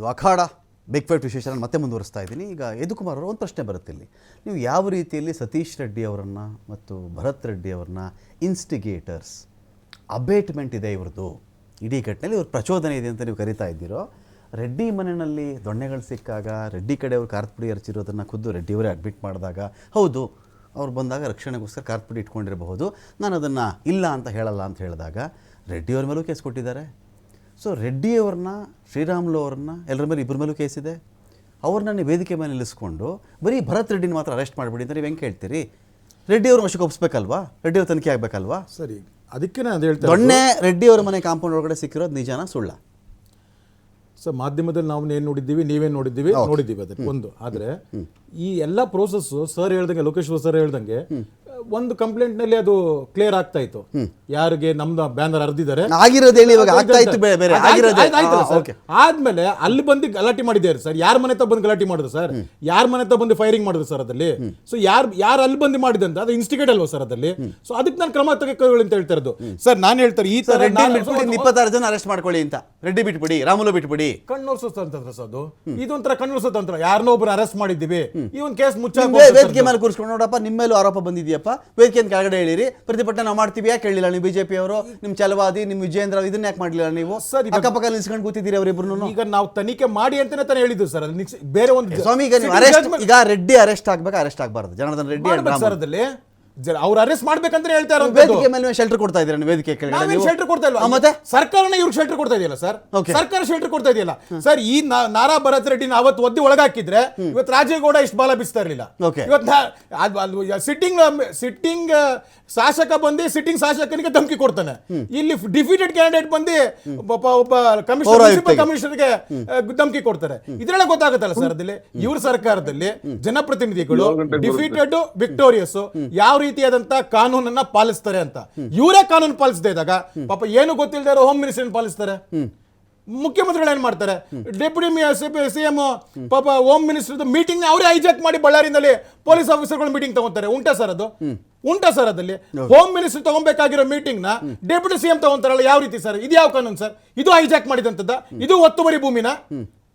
ಇದು ಅಖಾಡ big fight ವಿಶೇಷ ಮತ್ತೆ ಮುಂದುವರಿಸ್ತಾ ಇದ್ದೀನಿ. ಈಗ ಯದುಕುಮಾರ್ ಅವರು ಒಂದು ಪ್ರಶ್ನೆ ಬರುತ್ತೆ ಇಲ್ಲಿ. ನೀವು ಯಾವ ರೀತಿಯಲ್ಲಿ ಸತೀಶ್ ರೆಡ್ಡಿ ಅವರನ್ನು ಮತ್ತು ಭರತ್ ರೆಡ್ಡಿ ಅವ್ರನ್ನ ಇನ್ಸ್ಟಿಗೇಟರ್ಸ್ ಅಬೇಟ್ಮೆಂಟ್ ಇದೆ ಇವ್ರದ್ದು? ಇಡೀ ಘಟನೆಯಲ್ಲಿ ಇವ್ರ ಪ್ರಚೋದನೆ ಇದೆ ಅಂತ ನೀವು ಕರಿತಾ ಇದ್ದೀರೋ? ರೆಡ್ಡಿ ಮನೆಯಲ್ಲಿ ದೊಣ್ಣೆಗಳು ಸಿಕ್ಕಾಗ, ರೆಡ್ಡಿ ಕಡೆಯವರು ಕಾರ್ಪುಡಿ ಎರಚಿರೋದನ್ನು ಖುದ್ದು ರೆಡ್ಡಿಯವರೇ ಅಡ್ಮಿಟ್ ಮಾಡಿದಾಗ, ಹೌದು, ಅವ್ರು ಬಂದಾಗ ರಕ್ಷಣೆಗೋಸ್ಕರ ಕಾರ್ಪುಡಿ ಇಟ್ಕೊಂಡಿರಬಹುದು. ನಾನು ಅದನ್ನು ಇಲ್ಲ ಅಂತ ಹೇಳಲ್ಲ ಅಂತ ಹೇಳಿದಾಗ ರೆಡ್ಡಿಯವ್ರ ಮೇಲೂ ಕೇಸ್ ಕೊಟ್ಟಿದ್ದಾರೆ. ಸೊ ರೆಡ್ಡಿಯವ್ರನ್ನ ಶ್ರೀರಾಮುಲು ಅವ್ರನ್ನ ಎಲ್ಲರ ಮೇಲೆ ಇಬ್ಬರ ಮೇಲೂ ಕೇಸಿದೆ ಅವ್ರನ್ನ ನೀವು ವೇದಿಕೆ ಮೇಲೆ ನಿಲ್ಲಿಸ್ಕೊಂಡು ಬರೀ ಭರತ್ ರೆಡ್ಡಿನ ಮಾತ್ರ ಅರೆಸ್ಟ್ ಮಾಡಿಬಿಡಿ ಅಂತ ನೀವು ಹೆಂಗೆ ಕೇಳ್ತೀರಿ? ರೆಡ್ಡಿಯವ್ರ ವಶಕ್ಕೆ ಒಪ್ಪಿಸ್ಬೇಕಲ್ವಾ ರೆಡ್ಡಿಯವ್ರ ತನಿಖೆ ಆಗಬೇಕಲ್ವಾ? ಸರಿ ಅದಕ್ಕೆ ನಾನು ಅದು ದೊಣ್ಣೆ ರೆಡ್ಡಿ ಅವರ ಮನೆ ಕಾಂಪೌಂಡ್ ಒಳಗಡೆ ಸಿಕ್ಕಿರೋದು ನಿಜಾನ ಸುಳ್ಳ? ಸೊ ಮಾಧ್ಯಮದಲ್ಲಿ ನಾವು ಏನು ನೋಡಿದ್ದೀವಿ ನೀವೇನು ನೋಡಿದ್ದೀವಿ ನೋಡಿದ್ದೀವಿ ಅದಕ್ಕೆ ಒಂದು. ಆದರೆ ಈ ಎಲ್ಲ ಪ್ರೋಸೆಸ್ಸು ಸರ್ ಹೇಳ್ದಂಗೆ ಲೋಕೇಶ್ವರ್ ಸರ್ ಹೇಳ್ದಂಗೆ ಒಂದು ಕಂಪ್ಲೇಂಟ್ನಲ್ಲಿ ಅದು ಕ್ಲಿಯರ್ ಆಗ್ತಾ ಇತ್ತು. ಯಾರಿಗೆ ನಮ್ದು ಬ್ಯಾನರ್ ಅರ್ದಿದ್ದಾರೆ ಆಗಿರೋದು ಹೇಳಿ ಇವಾಗ ಆಗ್ತಾ ಇತ್ತು ಬೇರೆ ಬೇರೆ ಆಗಿರೋದೇ? ಓಕೆ ಆದ್ಮೇಲೆ ಅಲ್ಲಿ ಬಂದು ಗಲಾಟೆ ಮಾಡಿದ್ದಾರೆ ಸರ್. ಯಾರ ಮನೆ ತ ಬಂದು ಗಲಾಟೆ ಮಾಡಿದ್ರು ಸರ್? ಯಾರ ಮನೆ ತ ಬಂದು ಫೈರಿಂಗ್ ಮಾಡಿದ್ರು ಸರ್ ಅದಲ್ಲಿ ಸೊ ಯಾರ್ ಯಾರು ಅಲ್ಲಿ ಬಂದು ಮಾಡಿದಂತ ಅದು ಇನ್ಸ್ಟಿಗೇಟ್ ಅಲ್ವಾ ಸರ್ ಅದಲ್ಲಿ ಸೊ ಅದಕ್ಕೆ ನಾನು ಕ್ರಮ ತೆಗೆದುಕೊಳ್ಳಿ ಅಂತ ಹೇಳ್ತಾ ಇರೋದು. ಸರ್ ನಾನು ಹೇಳ್ತಾರೆ ಈ ತರ ರೆಡ್ಡಿ ನಾನು- ಬಿಟ್ಬಿಡಿ ಇನ್ನು ಇಪ್ಪತ್ತಾರು ಜನ ಅರೆಸ್ಟ್ ಮಾಡ್ಕೊಳ್ಳಿ ಅಂತ. ರೆಡ್ಡಿ ಬಿಟ್ಬಿಡಿ ರಾಮುಲು ಬಿಟ್ಬಿಡಿ. ಕಣ್ಣೋರ್ಸೋ ತಂತ್ರ ಸರ್ ಅದು. ಇದೊಂಥರ ಕಣ್ಣೋರ್ಸೋ ತಂತ್ರ ಯಾರನ್ನೋ ಒಬ್ರು ಅರೆಸ್ಟ್ ಮಾಡಿದ್ದೀವಿ. ಈ ಒಂದು ಕೇಸ್ ಮುಚ್ಚ ವೇದಿಕೆ ಮೇಲೆ ಕೂರಿಸ್ಕೊಂಡು ನೋಡಪ್ಪ ನಿಮ್ಮ ಮೇಲೂ ಆರೋಪ ಬಂದಿದೆಯಪ್ಪ? ವೇದಿಕೆ ಕೆಳಗಡೆ ಹೇಳಿರಿ. ಪ್ರತಿಭಟನೆ ನಾವು ಮಾಡ್ತೀವಿ. ಯಾಕೆ ಹೇಳಿಲ್ಲ ನೀವು ಬಿಜೆಪಿ ಅವರು? ನಿಮ್ಮ ಚಲವಾದಿ ನಿಮ್ಮ ವಿಜೇಂದ್ರ ಇದನ್ನ ಯಾಕೆ ಮಾಡಲಿಲ್ಲ ನೀವು? ಸರ್, ಅಕ್ಕಪಕ್ಕ ನಿಲ್ಸ್ಕೊಂಡು ಕೂತಿದ್ದೀರಿ ಅವರಿಬ್ರು ಈಗ ನಾವು ತನಿಖೆ ಮಾಡಿ ಅಂತಾನೆ ತಾನೇ ಹೇಳಿದ್ದು ಸರ್. ಅಲ್ಲಿ ಬೇರೆ ಒಂದು ಸ್ವಾಮಿ ಈಗ ನೀವು ಅರೆಸ್ಟ್ ಈಗ ರೆಡ್ಡಿ ಅರೆಸ್ಟ್ ಆಗ್ಬೇಕು? ಅರೆಸ್ಟ್ ಆಗಬಾರ್ದು. ಜನಾರ್ದನ್ ರೆಡ್ಡಿ ಅವ್ರು ಅರೆಸ್ಟ್ ಮಾಡ್ಬೇಕಂದ್ರೆ ಹೇಳ್ತಾ ಇರೋದು ವೇದಿಕೆ ಮೇಲೆ ಶೆಲ್ಟರ್ ಕೊಡ್ತಾ ಇದ್ದೀರಾ ನೀವು ವೇದಿಕೆ ಕೆಳಗಡೆ? ನಾವೇನ್ ನೀವು? ಶೆಲ್ಟರ್ ಕೊಡ್ತಾ ಆ, ಮತ್ತೆ? ಸರ್ಕಾರನೇ ಇವ್ರಿಗೆ ಶೆಲ್ಟರ್ ಕೊಡ್ತಾ ಇದೆಯಲ್ಲ ಸರ್? Okay. ಸರ್ಕಾರ ಶೆಲ್ಟರ್ ಕೊಡ್ತಾ ಇದೆಯಲ್ಲ? ಸರ್ ಈ ನಾ- ನಾರಾ ಭರತ್ ರೆಡ್ಡಿನ ಅವತ್ತು ಒದ್ದಿ ಒಳಗಾಕಿದ್ರೆ ಇವತ್ತು ರಾಜೇಗೌಡ ಇಷ್ಟು ಬಾಲ ಬಿಸ್ತಾ ಇರಲಿಲ್ಲ. Okay. ಇವತ್ತು ಸಿಟ್ಟಿಂಗ್ ಸಿಟ್ಟಿಂಗ್ ಶಾಸಕ ಬಂದು ಸಿಟ್ಟಿಂಗ್ ಶಾಸಕನಿಗೆ ಧಮಕಿ ಕೊಡ್ತಾನೆ. ಇಲ್ಲಿ ಡಿಫಿಟೆಡ್ ಕ್ಯಾಂಡಿಡೇಟ್ ಬಂದು ಒಬ್ಬ ಒಬ್ಬ ಕಮಿಷನರ್ ಕಮಿಷನರ್ ಕಮಿಷನರ್ಗೆ ಧಮಕಿ ಕೊಡ್ತಾರೆ. ಇದ್ರೆಲ್ಲ ಗೊತ್ತಾಗುತ್ತಲ್ಲ ಸರ್ ಅದಲ್ಲಿ ಇವ್ರ ಸರ್ಕಾರದಲ್ಲಿ ಜನಪ್ರತಿನಿಧಿಗಳು ಡಿಫೀಟೆಡ್ ವಿಕ್ಟೋರಿಯಸ್ ಯಾವ ರೀತಿಯಾದಂತ ಕಾನೂನನ್ನ ಪಾಲಿಸ್ತಾರೆ ಅಂತ. ಇವರೇ ಕಾನೂನು ಪಾಲಿಸದೇ ಇದ್ದಾಗ ಪಾಪ ಏನು ಗೊತ್ತಿಲ್ಲದೆ ಇರೋ ಹೋಮ್ ಮಿನಿಸ್ಟರ್ ಪಾಲಿಸ್ತಾರೆ. ಮುಖ್ಯಮಂತ್ರಿಗಳು ಏನ್ ಮಾಡ್ತಾರೆ? ಡೆಪ್ಯೂಟಿ ಸಿಎಂ ಪಾಪ ಹೋಮ್ ಮಿನಿಸ್ಟರ್ ಮೀಟಿಂಗ್ ಅವರೇ ಹೈಜಾಕ್ ಮಾಡಿ ಬಳ್ಳಾರಿನಲ್ಲಿ ಪೊಲೀಸ್ ಆಫೀಸರ್ಗಳು ಮೀಟಿಂಗ್ ತಗೊಂತಾರೆ. ಉಂಟಾ ಸರ್ ಅದು? ಉಂಟಾ ಸರ್ ಅದಲ್ಲಿ ಹೋಮ್ ಮಿನಿಸ್ಟರ್ ತಗೊಬೇಕಾಗಿರೋ ಮೀಟಿಂಗ್ನ ಡೆಪ್ಯೂಟಿ ಸಿಎಂ ತಗೊಂತಾರಲ್ಲ, ಯಾವ ರೀತಿ ಸರ್? ಇದು ಯಾವ ಕಾನೂನು ಸರ್? ಇದು ಹೈಜಾಕ್ ಮಾಡಿದಂತದ ಇದು ಒತ್ತುವರಿ ಭೂಮಿನ?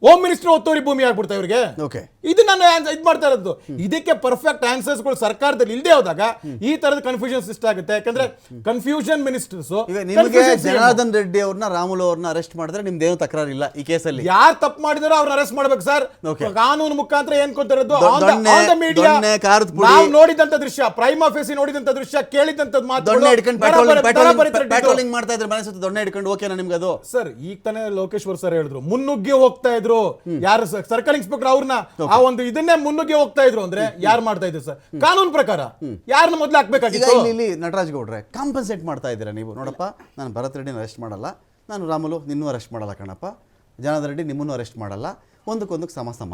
ಹೋಮ್ ಮಿನಿಸ್ಟರ್ ಒತ್ತುವರಿ ಭೂಮಿ ಆಗ್ಬಿಡ್ತಾ ಇವರಿಗೆ. ಓಕೆ ಇದು ನಾನು ಇದು ಮಾಡ್ತಾ ಇರೋದು. ಇದಕ್ಕೆ ಪರ್ಫೆಕ್ಟ್ ಆನ್ಸರ್ಸ್ಗಳು ಸರ್ಕಾರದಲ್ಲಿ ಇಲ್ಲದೆ ಹೋದಾಗ ಈ ತರದ ಕನ್ಫ್ಯೂಷನ್ ಸಿಸ್ಟ್ ಆಗುತ್ತೆ. ಯಾಕಂದ್ರೆ ಕನ್ಫ್ಯೂಷನ್ ಮಿನಿಸ್ಟರ್ಸ್ ನಿಮಗೆ ಜನಾರ್ದನ್ ರೆಡ್ಡಿ ಅವ್ರನ್ನ ರಾಮುಲು ಅವ್ರನ್ನ ಅರೆಸ್ಟ್ ಮಾಡಿದ್ರೆ ನಿಮ್ದು ಏನು ತಕರಾರು ಇಲ್ಲ ಈ ಕೇಸಲ್ಲಿ. ಯಾರು ತಪ್ಪು ಮಾಡಿದಾರೋ ಅವ್ರನ್ನ ಅರೆಸ್ಟ್ ಮಾಡ್ಬೇಕು ಸರ್. ಕಾನೂನು ಮುಖಾಂತರ ಏನ್ ಕೊಟ್ಟಿರೋದು ದೊಣ್ಣೆ, ನಾವು ನೋಡಿದಂತ ದೃಶ್ಯ ಪ್ರೈಮ್ ಆಫೀಸ್ ನೋಡಿದಂತ ದೃಶ್ಯ ಕೇಳಿದಂತ ಪೆಟ್ರೋಲಿಂಗ್ ಮಾಡ್ತಾ ಇದ್ರೆ ಮನೆ ಸುತ್ತ ದೊಣ್ಣೆ ಹಿಡ್ಕೊಂಡು ಓಕೆನಾ ನಿಮ್ಗೆ ಅದು ಸರ್ ಈಗ ತಾನೇ ಲೋಕೇಶ್ವರ್ ಸರ್ ಹೇಳಿದ್ರು. ಮುನ್ನುಗ್ಗಿ ಹೋಗ್ತಾ ಇದ್ರು ಯಾರು ಸರ್ಕಲ್ ಇನ್ಸ್ಪೆಕ್ಟರ್ ಅವ್ರನ್ನ ಆ ಒಂದು ಇದನ್ನೇ ಮುನ್ನುಗ್ಗಿ ಹೋಗ್ತಾ ಇದ್ರು ಅಂದ್ರೆ ಯಾರು ಮಾಡ್ತಾ ಇದ್ರು ಸರ್? ಕಾನೂನು ಪ್ರಕಾರ ಯಾರನ್ನ ಮೊದ್ಲು ಹಾಕ್ಬೇಕಾಗಿತ್ತು? ಇಲ್ಲಿ ಇಲ್ಲಿ ನಟರಾಜ್ ಗೌಡ್ರೆ ಕಾಂಪನ್ಸೇಟ್ ಮಾಡ್ತಾ ಇದ್ದೀರಾ ನೀವು? ನೋಡಪ್ಪ ನಾನು ಭರತ್ ರೆಡ್ಡಿನ ಅರೆಸ್ಟ್ ಮಾಡಲ್ಲ. ನಾನು ರಾಮುಲು ನಿನ್ನೂ ಅರೆಸ್ಟ್ ಮಾಡಲ್ಲ ಕಣಪ್ಪ. ಜನಾರ್ದನ್ ರೆಡ್ಡಿ ನಿಮ್ಮನ್ನು ಅರೆಸ್ಟ್ ಮಾಡಲ್ಲ. ಒಂದಕ್ಕೊಂದಕ್ಕೆ ಸಮ ಸಮ.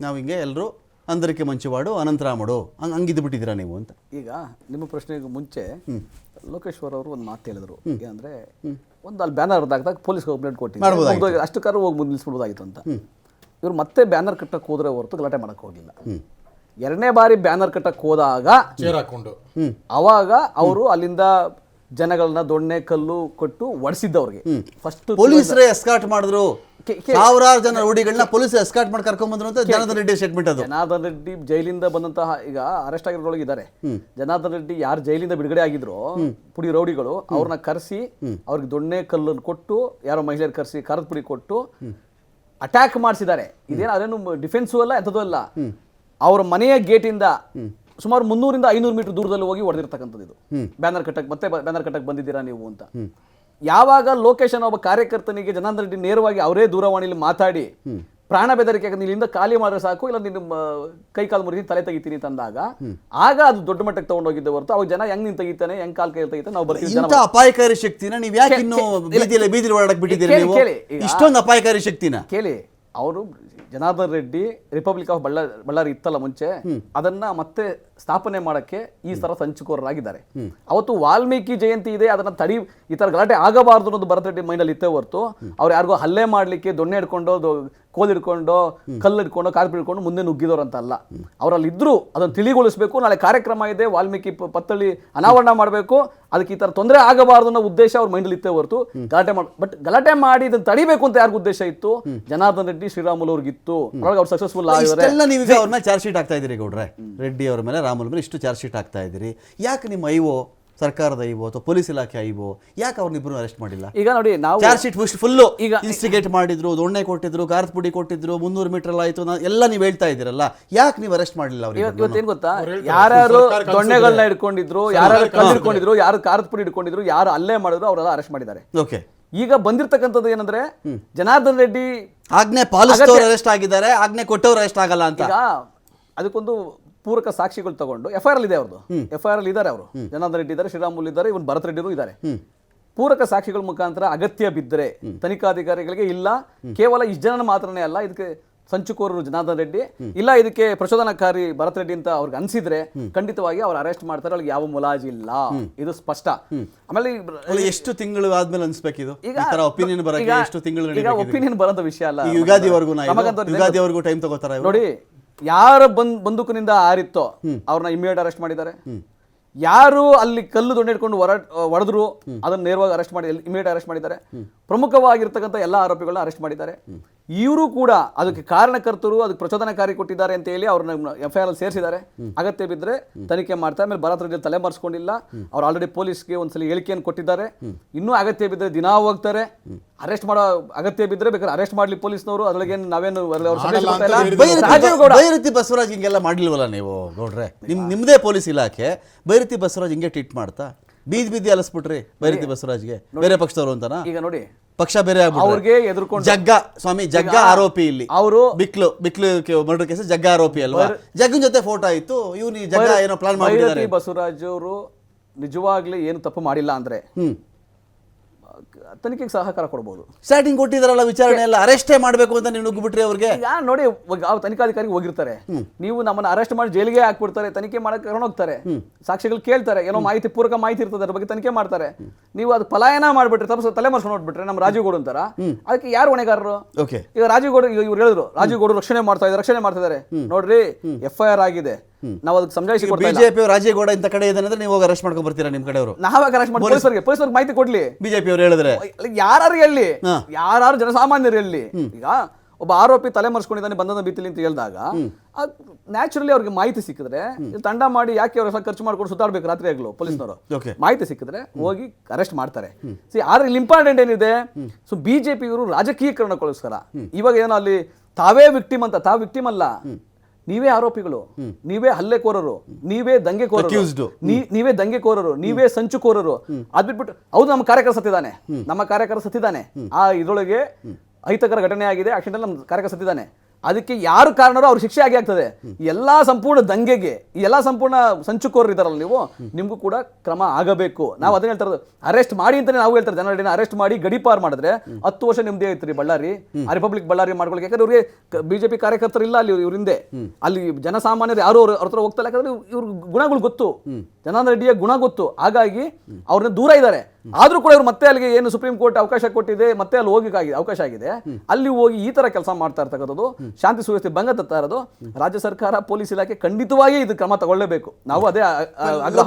ನಾವು ಹಿಂಗೆ ಎಲ್ಲರೂ ಅಂದರಿಕೆ ಮಂಚವಾಡು ಅನಂತರಾಮಡು ಹಂಗೆ ಹಂಗಿದ್ದು ಬಿಟ್ಟಿದ್ದೀರಾ ನೀವು ಅಂತ. ಈಗ ನಿಮ್ಮ ಪ್ರಶ್ನೆಗೆ ಮುಂಚೆ ಲೋಕೇಶ್ವರ್ ಅವರು ಒಂದು ಮಾತು ಹೇಳಿದ್ರು. ಏನಂದ್ರೆ ಒಂದು ಅಲ್ಲಿ ಬ್ಯಾನರ್ ಹೊಡೆದಾಗ್ದಾಗ ಪೊಲೀಸ್ ಕಂಪ್ಲೇಂಟ್. ಕೊಟ್ಟಿದ್ದು ಅಷ್ಟು ಕಾರು ಹೋಗಿ ಮುಂದೆ ನಿಲ್ಲಿಸ್ಬಿಡ್ಬೋದಾಗಿತ್ತು ಅಂತ. ಇವ್ರು ಮತ್ತೆ ಬ್ಯಾನರ್ ಕಟ್ಟಕ್ಕೆ ಹೋದ್ರೆ ಹೊರತು ಗಲಾಟೆ ಮಾಡಕ್ಕೆ ಹೋಗಿಲ್ಲ. ಎರಡನೇ ಬಾರಿ ಬ್ಯಾನರ್ ಕಟ್ಟಕ್ಕೆ ಹೋದಾಗ ಚೇರ್ ಹಾಕೊಂಡು ಅವಾಗ ಅವರು ಅಲ್ಲಿಂದ ಜನಗಳನ್ನ ದೊಣ್ಣೆ ಕಲ್ಲು ಕೊಟ್ಟು ಒಡಿಸಿದ್ದವ್ರಿಗೆ. ಫಸ್ಟ್ ಪೊಲೀಸರೇ ಎಸ್ಕಾಟ್ ಮಾಡಿದ್ರು. ಸಾವಿರಾರು ಜನ ರೌಡಿಗಳನ್ನ ಪೊಲೀಸ್ ಎಸ್ಕಾಟ್ ಮಾಡಿ ಕರ್ಕೊಂಡ್ ಬಂದ್ರು ಅಂತ ಜನಾರ್ದನ್ ರೆಡ್ಡಿ ಸ್ಟೇಟ್ಮೆಂಟ್ ಅದು. ಜನಾರ್ದನ್ ರೆಡ್ಡಿ ಜೈಲಿಂದ ಬಂದಂತಹ ಈಗ ಅರೆಸ್ಟ್ ಆಗಿರೋದ್ರೊಳಗೆ ಇದ್ದಾರೆ ಜನಾರ್ದನ್ ರೆಡ್ಡಿ ಯಾರು ಜೈಲಿಂದ ಬಿಡುಗಡೆ ಆಗಿದ್ರು ಪುಡಿ ರೌಡಿಗಳು ಅವ್ರನ್ನ ಕರೆಸಿ ಅವ್ರಿಗೆ ದೊಣ್ಣೆ ಕಲ್ಲನ್ನು ಕೊಟ್ಟು ಯಾರೋ ಮಹಿಳೆಯರು ಕರೆಸಿ ಕರದ ಪುಡಿ ಕೊಟ್ಟು ಅಟ್ಯಾಕ್ ಮಾಡಿಸಿದ್ದಾರೆ. ಇದೇನು ಅದೇನು ಡಿಫೆನ್ಸು ಅಲ್ಲ ಎಂಥದ್ದು ಅಲ್ಲ. ಅವ್ರ ಮನೆಯ ಗೇಟಿಂದ ಸುಮಾರು ಮುನ್ನೂರಿಂದ ಐನೂರು ಮೀಟರ್ ದೂರದಲ್ಲಿ ಹೋಗಿ ಹೊಡೆದಿರ್ತಕ್ಕಂಥದ್ದು ಇದು. ಬ್ಯಾನರ್ ಕಟ್ಟಕ್ಕೆ ಮತ್ತೆ ಬ್ಯಾನರ್ ಕಟ್ಟಕ್ಕೆ ಬಂದಿದ್ದೀರಾ ನೀವು ಅಂತ. ಯಾವಾಗ ಲೊಕೇಶನ್ ಒಬ್ಬ ಕಾರ್ಯಕರ್ತನಿಗೆ ಜನಾರ್ದನ್ ರೆಡ್ಡಿ ನೇರವಾಗಿ ಅವರೇ ದೂರವಾಣಿಯಲ್ಲಿ ಮಾತಾಡಿ ಪ್ರಾಣ ಬೆದರಿಕೆ ಇಲ್ಲಿಂದ ಖಾಲಿ ಮಾಡಿದ್ರೆ ಸಾಕು ಇಲ್ಲ ನಿನ್ನ ಕೈ ಕಾಲು ಮುರಿದು ತಲೆ ತೆಗಿತೀನಿ ತಂದಾಗ ಆಗ ಅದು ದೊಡ್ಡ ಮಟ್ಟಕ್ಕೆ ತಗೊಂಡೋಗಿದ್ದೆ ಹೊರತು ಅವಾಗ ಜನ ಹೆಂಗ್ ನಿಂತ ತೆಗಿತಾನೆ ಹೆಂಗ್ ಕಾಲ್ ಕೈ ತೆಗಿತಾನೆ ನಾವು ಬರ್ತೀವಿ ಇಂಥ ಅಪಾಯಕಾರಿ ಶಕ್ತಿನ ನೀವು ಯಾಕೆ ಇನ್ನೂ ಬೀದಿ ಬೀದಿಲಿ ಓಡಾಡಕ್ ಬಿಟ್ಟಿದ್ದೀರಿ ನೀವು? ಇಷ್ಟೊಂದು ಅಪಾಯಕಾರಿ ಶಕ್ತಿನ. ಕೇಳಿ ಅವರು ಜನಾರ್ದನ್ ರೆಡ್ಡಿ ರಿಪಬ್ಲಿಕ್ ಆಫ್ ಬಳ್ಳಾರಿ ಬಳ್ಳಾರಿ ಇತ್ತಲ್ಲ ಮುಂಚೆ ಅದನ್ನ ಮತ್ತೆ ಸ್ಥಾಪನೆ ಮಾಡಕ್ಕೆ ಈ ತರ ಸಂಚುಕೋರರಾಗಿದ್ದಾರೆ. ಅವತ್ತು ವಾಲ್ಮೀಕಿ ಜಯಂತಿ ಇದೆ ಅದನ್ನ ತಡಿ ಈ ತರ ಗಲಾಟೆ ಆಗಬಾರದು ಅನ್ನೋದು ಭರತ್ ರೆಡ್ಡಿ ಮೈಂಡಲ್ಲಿ ಇತ್ತೇ ಹೊರತು ಅವ್ರು ಯಾರಿಗೋ ಹಲ್ಲೆ ಮಾಡ್ಲಿಕ್ಕೆ ದೊಣ್ಣೆ ಹಿಡ್ಕೊಂಡು ಕೋಲ್ ಹಿಡ್ಕೊಂಡು ಕಲ್ಲು ಹಿಡ್ಕೊಂಡು ಕಾಲು ಹಿಡ್ಕೊಂಡು ಮುಂದೆ ನುಗ್ಗಿದವ್ರು ಅಂತ ಅಲ್ಲ ಅವರಲ್ಲಿ ಇದ್ರು ಅದನ್ನು ತಿಳಿಗೊಳಿಸಬೇಕು. ನಾಳೆ ಕಾರ್ಯಕ್ರಮ ಇದೆ ವಾಲ್ಮೀಕಿ ಪತ್ತಳಿ ಅನಾವರಣ ಮಾಡಬೇಕು. ಅದಕ್ಕೆ ಈ ಥರ ತೊಂದರೆ ಆಗಬಾರ್ದು ಅನ್ನೋ ಉದ್ದೇಶ ಅವ್ರ ಮೈಂಡಲ್ಲಿ ಇತ್ತೇ ಹೊರತು ಗಲಾಟೆ ಮಾಡಿ ಬಟ್ ಗಲಾಟೆ ಮಾಡಿ ಇದನ್ನು ತಡಿಬೇಕು ಅಂತ ಯಾರಿಗೂ ಉದ್ದೇಶ ಇತ್ತು? ಜನಾರ್ದನ್ ರೆಡ್ಡಿ ಶ್ರೀರಾಮುಲು ಅವ್ರಿಗಿತ್ತು ಅವ್ರಿಗೆ ಅವ್ರು ಸಕ್ಸಸ್ಫುಲ್ ಆಗಿದ್ದಾರೆ. ನೀವು ಅವ್ರ ಮೇಲೆ ಚಾರ್ಜ್ ಶೀಟ್ ಆಗ್ತಾ ಇದ್ದೀರಿ ಗೌಡ್ರೆ. ರೆಡ್ಡಿ ಅವ್ರ ಮೇಲೆ ರಾಮುಲ್ ಮೇಲೆ ಇಷ್ಟು ಚಾರ್ಜ್ ಶೀಟ್ ಆಗ್ತಾ ಇದ್ದೀರಿ. ಯಾಕೆ ನಿಮ್ಮ ಐವೋ ಸರ್ಕಾರದ ಐಬೋ ಅಥವಾ ಪೊಲೀಸ್ ಇಲಾಖೆ ಐಬೋ ಯಾಕೆ ಅವ್ರನ್ನಿಬ್ಬರು ಅರೆಸ್ಟ್ ಮಾಡಿಲ್ಲ? ಈಗ ನೋಡಿ ನಾವು ಚಾರ್ಜ್ ಶೀಟ್ ಫುಲ್ಲು ಈಗ ಈಗ- ಇನ್ಸ್ಟಿಗೇಟ್ ಮಾಡಿದ್ರು ದೊಣ್ಣೆ ಕೊಟ್ಟಿದ್ರು ಖಾರದ ಪುಡಿ ಕೊಟ್ಟಿದ್ರು ಮುನ್ನೂರು ಮೀಟರ್ ಆಯ್ತು ಎಲ್ಲ ನೀವು ಹೇಳ್ತಾ ಇದ್ದೀರಲ್ಲ ಯಾಕೆ ನೀವು ಅರೆಸ್ಟ್ ಮಾಡಲಿಲ್ಲ ಇವತ್ತು ಅವ್ರಿಗೆ ಇವತ್ತೇನ್ ಗೊತ್ತಾ? ಯಾರು ದೊಣ್ಣೆಗಳನ್ನ ಹಿಡ್ಕೊಂಡಿದ್ರು ಯಾರು ಸರ್ಕಾರ ಕಲ್ಲು ಹಿಡ್ಕೊಂಡಿದ್ರು ಯಾರು ಖಾರದ ಪುಡಿ ಹಿಡ್ಕೊಂಡಿದ್ರು ಯಾರು ಅಲ್ಲೇ ಮಾಡಿದ್ರು ಅವರೆಲ್ಲ ಅರೆಸ್ಟ್ ಮಾಡಿದ್ದಾರೆ. ಓಕೆ. ಈಗ ಬಂದಿರ್ತಕ್ಕಂಥದ್ದು ಏನಂದ್ರೆ ಜನಾರ್ದನ್ ರೆಡ್ಡಿ ಆಜ್ಞೆ ಪಾಲಿಸಿದವರು ಅರೆಸ್ಟ್ ಆಗಿದ್ದಾರೆ ಆಜ್ಞೆ ಕೊಟ್ಟವ್ರು ಅರೆಸ್ಟ್ ಆಗಲ್ಲ ಅಂತ. ಅದಕ್ಕೊಂದು ಪೂರಕ ಸಾಕ್ಷಿಗಳು ತಗೊಂಡು ಎಫ್ ಐ ಆರ್ ಇದೆ ಅವರು ಎಫ್ ಐ ಆರ್ ಇದ್ದಾರೆ ಅವರು. ಜನಾರ್ದನ್ ರೆಡ್ಡಿ ಇದ್ದಾರೆ ಶ್ರೀರಾಮುಲ್ ಇದ್ದಾರೆ ಇವನ್ ಭರತ್ ರೆಡ್ಡಿ ಇದ್ದಾರೆ ಪೂರಕ ಸಾಕ್ಷಿಗಳ ಮುಖಾಂತರ ಅಗತ್ಯ ಬಿದ್ದರೆ ತನಿಖಾಧಿಕಾರಿಗಳಿಗೆ ಇಲ್ಲ ಕೇವಲ ಇಷ್ಟು ಜನ ಮಾತ್ರನೇ ಅಲ್ಲ ಇದಕ್ಕೆ ಸಂಚುಕೋರರು ಜನಾರ್ದನ್ ರೆಡ್ಡಿ ಇಲ್ಲ ಇದಕ್ಕೆ ಪ್ರಚೋದನಕಾರಿ ಭರತ್ ರೆಡ್ಡಿ ಅಂತ ಅವ್ರಿಗೆ ಅನ್ಸಿದ್ರೆ ಖಂಡಿತವಾಗಿ ಅವ್ರು ಅರೆಸ್ಟ್ ಮಾಡ್ತಾರೆ ಅವ್ರಿಗೆ ಯಾವ ಮುಲಾಜಿಲ್ಲ ಇದು ಸ್ಪಷ್ಟ. ಆಮೇಲೆ ಎಷ್ಟು ತಿಂಗಳು ಆದ್ಮೇಲೆ ಅನ್ಸ್ಬೇಕಿದು? ಈಗ ಒಪಿನಿಯನ್ ಬರಕ್ಕೆ ಎಷ್ಟು ತಿಂಗಳು ಈಗ? ಒಪಿನಿಯನ್ ಬರೋಂಥ ವಿಷಯ ಅಲ್ಲ. ಯುಗಾದಿ ಯುಗಾದಿವರೆಗೂ ಯುಗಾದಿವರೆಗೂ ಟೈಮ್ ತಗೋತಾರ ನೋಡಿ ಯಾರ ಬಂದ್ ಬಂದೂಕಿನಿಂದ ಆರಿತ್ತೋ ಅವ್ರನ್ನ ಇಮಿಡಿಯೇಟ್ ಅರೆಸ್ಟ್ ಮಾಡಿದ್ದಾರೆ. ಯಾರು ಅಲ್ಲಿ ಕಲ್ಲು ದೊಣ್ಣೆ ಇಟ್ಕೊಂಡು ಹೊರ ಹೊಡೆದ್ರು ಅದನ್ನ ನೇರವಾಗಿ ಅರೆಸ್ಟ್ ಮಾಡಿ ಇಮಿಡಿಯೇಟ್ ಅರೆಸ್ಟ್ ಮಾಡಿದ್ದಾರೆ. ಪ್ರಮುಖವಾಗಿರ್ತಕ್ಕಂಥ ಎಲ್ಲ ಆರೋಪಿಗಳನ್ನ ಅರೆಸ್ಟ್ ಮಾಡಿದ್ದಾರೆ. ಇವರು ಕೂಡ ಅದಕ್ಕೆ ಕಾರಣಕರ್ತರು ಅದಕ್ಕೆ ಪ್ರಚೋದನಕಾರಿ ಕೊಟ್ಟಿದ್ದಾರೆ ಅಂತ ಹೇಳಿ ಅವ್ರನ್ನ ಎಫ್ ಐ ಆರ್ ಸೇರಿಸಿದ್ದಾರೆ. ಅಗತ್ಯ ಬಿದ್ದರೆ ತನಿಖೆ ಮಾಡ್ತಾರೆ. ಆಮೇಲೆ ಭರತ್ ರೆಡ್ಡಿ ತಲೆ ಮರೆಸ್ಕೊಂಡಿಲ್ಲ. ಅವ್ರು ಆಲ್ರೆಡಿ ಪೊಲೀಸ್ಗೆ ಒಂದ್ಸಲ ಹೇಳಿಕೆಯನ್ನು ಕೊಟ್ಟಿದ್ದಾರೆ. ಇನ್ನೂ ಅಗತ್ಯ ಬಿದ್ದರೆ ದಿನಾ ಹೋಗ್ತಾರೆ. ಅರೆಸ್ಟ್ ಮಾಡೋ ಅಗತ್ಯ ಬಿದ್ದರೆ ಬೇಕಾದ್ರೆ ಅರೆಸ್ಟ್ ಮಾಡ್ಲಿ ಪೊಲೀಸ್ನವರು. ಅದ್ರೊಳಗೆ ನಾವೇನು ಬೈರತಿ ಬಸವರಾಜ್ ಹಿಂಗೆಲ್ಲ ಮಾಡಲಿಲ್ವಲ್ಲ ನೀವು ನೋಡ್ರೆ ನಿಮ್ ನಿಮ್ಮದೇ ಪೊಲೀಸ್ ಇಲಾಖೆ. ಬೈರತಿ ಬಸವರಾಜ್ ಹಿಂಗೆ ಟ್ರೀಟ್ ಮಾಡ್ತಾ? ಬೀದಿ ಬೀದಿ ಅಲಸ್ಬಿಟ್ರಿ ಬೈರತಿ ಬಸವರಾಜ್ಗೆ. ಬೇರೆ ಪಕ್ಷದವರು ಅಂತನಾ? ಈಗ ನೋಡಿ ಪಕ್ಷ ಬೇರೆ ಅವ್ರಿಗೆ ಎದುರ್ಕೊಂಡು ಜಗ್ಗ ಸ್ವಾಮಿ ಜಗ್ಗ ಆರೋಪಿ ಇಲ್ಲಿ. ಅವರು ಬಿಕ್ಲು ಬಿಕ್ಲು ಮರ್ಡರ್ ಕೇಸ್ ಜಗ್ಗ ಆರೋಪಿ ಅಲ್ವಾ? ಜಗ್ಗನ್ ಜೊತೆ ಫೋಟೋ ಆಯ್ತು ಇವ್ನು ಈ ಜಗ್ಗ ಏನೋ ಪ್ಲಾನ್ ಮಾಡಿದ್ದಾರೆ ಬಸವರಾಜ್ ಅವರು ನಿಜವಾಗ್ಲಿ ಏನು ತಪ್ಪು ಮಾಡಿಲ್ಲ ಅಂದ್ರೆ ಹ್ಮ್. ತನಿಖೆಗೆ ಸಹಕಾರ ಕೊಡ್ಬೋದು. ಸ್ಟಾರ್ಟಿಂಗ್ ಕೊಟ್ಟಿದಾರಲ್ಲ ವಿಚಾರಣೆ ಎಲ್ಲ ಅರೆಸ್ಟೇ ಮಾಡಬೇಕು ಅಂತ ನೀವು ನುಗ್ಗಿಬಿಟ್ರಿ ಅವ್ರಿಗೆ? ಈಗ ನೋಡಿ ಅವ್ರು ಆ ತನಿಖಾಧಿಕಾರಿ ಹೋಗಿರ್ತಾರೆ. ನೀವು ನಮ್ಮನ್ನ ಅರೆಸ್ಟ್ ಮಾಡಿ ಜೈಲಿಗೆ ಹಾಕ್ಬಿಡ್ತಾರೆ ತನಿಖೆ ಮಾಡಕ್ಕೆ ಕರ್ಕೊಂಡು ಹೋಗ್ತಾರೆ ಸಾಕ್ಷಿಗಳು ಕೇಳ್ತಾರೆ ಏನೋ ಮಾಹಿತಿ ಪೂರಕ ಮಾಹಿತಿ ಇರ್ತದೆ ಅದ್ರ ಬಗ್ಗೆ ತನಿಖೆ ಮಾಡ್ತಾರೆ. ನೀವು ಅದು ಪಲಾಯನ ಮಾಡಿಬಿಟ್ರೆ ತಪ್ಪ ತಲೆ ಮರ್ಸ್ಕೊಂಡು ನೋಡ್ಬಿಟ್ರೆ ನಮ್ಮ ರಾಜೀವ್ ಗೌಡ ಅಂತಾರ ಅದಕ್ಕೆ ಯಾರು ಹೊಣೆಗಾರರು? ಓಕೆ. ಈಗ ರಾಜೀವ್ ಗೌಡ ಈಗ ಇವ್ರು ಹೇಳಿದ್ರು ರಾಜೀವ್ ಗೌಡ ರಕ್ಷಣೆ ಮಾಡ್ತಾ ಇದ್ದಾರೆ ರಕ್ಷಣೆ ಮಾಡ್ತಾ ಇದ್ದಾರೆ. ನೋಡ್ರಿ ಎಫ್ ಐ ಆರ್ ಆಗಿದೆ ನಾವು ಅದಕ್ಕೆ ಸಮಜಾಯಿಸಿ ಬಿಜೆಪಿ ರಾಜೇಗೌಡ ಇಂತ ಕಡೆ ಇದೆ ಅಂದ್ರೆ ನೀವು ಅರೆಸ್ಟ್ ಮಾಡ್ಕೊಂಡು ಬರ್ತೀರಾ ನಿಮ್ಮ ಕಡೆಯವರು? ನಾವಾಗ ಅರೆಸ್ಟ್ ಮಾಡಿ ಪೊಲೀಸರಿಗೆ ಪೊಲೀಸರಿಗೆ ಮಾಹಿತಿ ಕೊಡ್ಲಿ. ಬಿಜೆಪಿ ಅವ್ರು ಹೇಳಿದ್ರೆ. ಯಾರು ಹೇಳಿ. ಯಾರು ಜನಸಾಮಾನ್ಯರು ಹೇಳಿ? ಈಗ ಒಬ್ಬ ಆರೋಪಿ ತಲೆ ಮರ್ಸ್ಕೊಂಡಿದ್ದಾನೆ ಬಂಧನ ಭೀತಿಲಿ ಅಂತ ಹೇಳಿದಾಗ ನ್ಯಾಚುರಲಿ ಅವ್ರಿಗೆ ಮಾಹಿತಿ ಸಿಕ್ಕಿದ್ರೆ ತಂಡ ಮಾಡಿ ಯಾಕೆ ಅವ್ರ ಖರ್ಚು ಮಾಡ್ಕೊಂಡು ಸುತ್ತಾಡ್ಬೇಕು ರಾತ್ರಿ ಆಗ್ಲು ಪೊಲೀಸ್ನವರು. ಮಾಹಿತಿ ಸಿಕ್ಕಿದ್ರೆ ಹೋಗಿ ಅರೆಸ್ಟ್ ಮಾಡ್ತಾರೆ. ಸಿ ಆದ್ರೆ ಇಲ್ಲಿ ಇಂಪಾರ್ಟೆಂಟ್ ಏನಿದೆ? ಸೊ ಬಿಜೆಪಿ ಇವರು ರಾಜಕೀಯಕರಣಕ್ಕೋಸ್ಕರ. ಇವಾಗ ಏನೋ ಅಲ್ಲಿ ತಾವೇ ವಿಕ್ಟಿಮ್ ಅಂತ ತಾವ್ ವಿಕ್ಟಿಮ್ ಅಲ್ಲ. ನೀವೇ ಆರೋಪಿಗಳು ನೀವೇ ಹಲ್ಲೆಕೋರರು ನೀವೇ ದಂಗೆಕೋರರು ನೀವೇ ದಂಗೆಕೋರರು ನೀವೇ ಸಂಚುಕೋರರು. ಅದ್ ಬಿಟ್ಬಿಟ್ಟು ಹೌದು ನಮ್ಮ ಕಾರ್ಯಕರ್ತ ಸತ್ತಿದ್ದಾನೆ. ನಮ್ಮ ಕಾರ್ಯಕರ್ತ ಸತ್ತಿದ್ದಾನೆ. ಆ ಇದ್ರೊಳಗೆ ಅಹಿತಕರ ಘಟನೆ ಆಗಿದೆ ಆಕ್ಸಿಡೆಂಟ್ ನಮ್ಮ ಕಾರ್ಯಕರ್ತ ಸತ್ತಿದ್ದಾನೆ. ಅದಕ್ಕೆ ಯಾರು ಕಾರಣರೋ ಅವ್ರ ಶಿಕ್ಷೆ ಆಗಿ ಆಗ್ತದೆ. ಎಲ್ಲ ಎಲ್ಲಾ ಸಂಪೂರ್ಣ ದಂಗೆಗೆ ಈ ಎಲ್ಲಾ ಸಂಪೂರ್ಣ ಸಂಚುಕೋರ್ ಇದಾರಲ್ಲ ನೀವು ನಿಮ್ಗೂ ಕೂಡ ಕ್ರಮ ಆಗಬೇಕು. ನಾವು ಅದನ್ನ ಹೇಳ್ತಾ ಇರೋದು ಅರೆಸ್ಟ್ ಮಾಡಿ ಅಂತಾನೆ ನಾವು ಹೇಳ್ತಾರೆ ಜನರನ್ನ ಅರೆಸ್ಟ್ ಮಾಡಿ ಗಡಿಪಾರ್ ಮಾಡಿದ್ರೆ ಹತ್ತು ವರ್ಷ ನಿಮ್ದೇ ಐತ್ರಿ ಬಳ್ಳಾರಿ ಆ ರಿಪಬ್ಲಿಕ್ ಬಳ್ಳಾರಿ ಮಾಡ್ಕೊಳಕ್ಕೆ ಯಾಕಂದ್ರೆ ಇವ್ರಿಗೆ ಬಿಜೆಪಿ ಕಾರ್ಯಕರ್ತರು ಇಲ್ಲ ಅಲ್ಲಿ ಇವ್ರ ಹಿಂದೆ. ಅಲ್ಲಿ ಜನಸಾಮಾನ್ಯರು ಯಾರು ಅವ್ರ ಹತ್ರ ಹೋಗ್ತಾರೆ ಯಾಕಂದ್ರೆ ಇವ್ರ ಗುಣಗಳು ಗೊತ್ತು. ಜನಾರ್ದನ ರೆಡ್ಡಿಯ ಗುಣ ಗೊತ್ತು. ಹಾಗಾಗಿ ಅವ್ರನ್ನ ದೂರ ಇದ್ದಾರೆ. ಆದ್ರೂ ಕೂಡ ಇವ್ರು ಮತ್ತೆ ಅಲ್ಲಿಗೆ ಏನು ಸುಪ್ರೀಂ ಕೋರ್ಟ್ ಅವಕಾಶ ಕೊಟ್ಟಿದೆ ಮತ್ತೆ ಅಲ್ಲಿ ಹೋಗಿ ಅವಕಾಶ ಆಗಿದೆ. ಅಲ್ಲಿ ಹೋಗಿ ಈ ತರ ಕೆಲಸ ಮಾಡ್ತಾ ಇರ್ತಕ್ಕಂಥದ್ದು ಶಾಂತಿ ಸುವ್ಯವಸ್ಥೆ ಭಂಗ ತರ್ತಾ ಇರೋದು ರಾಜ್ಯ ಸರ್ಕಾರ ಪೊಲೀಸ್ ಇಲಾಖೆ ಖಂಡಿತವಾಗಿ ಇದು ಕ್ರಮ ತಗೊಳ್ಳಬೇಕು. ನಾವು ಅದೇ ಆಗ್ರಹ.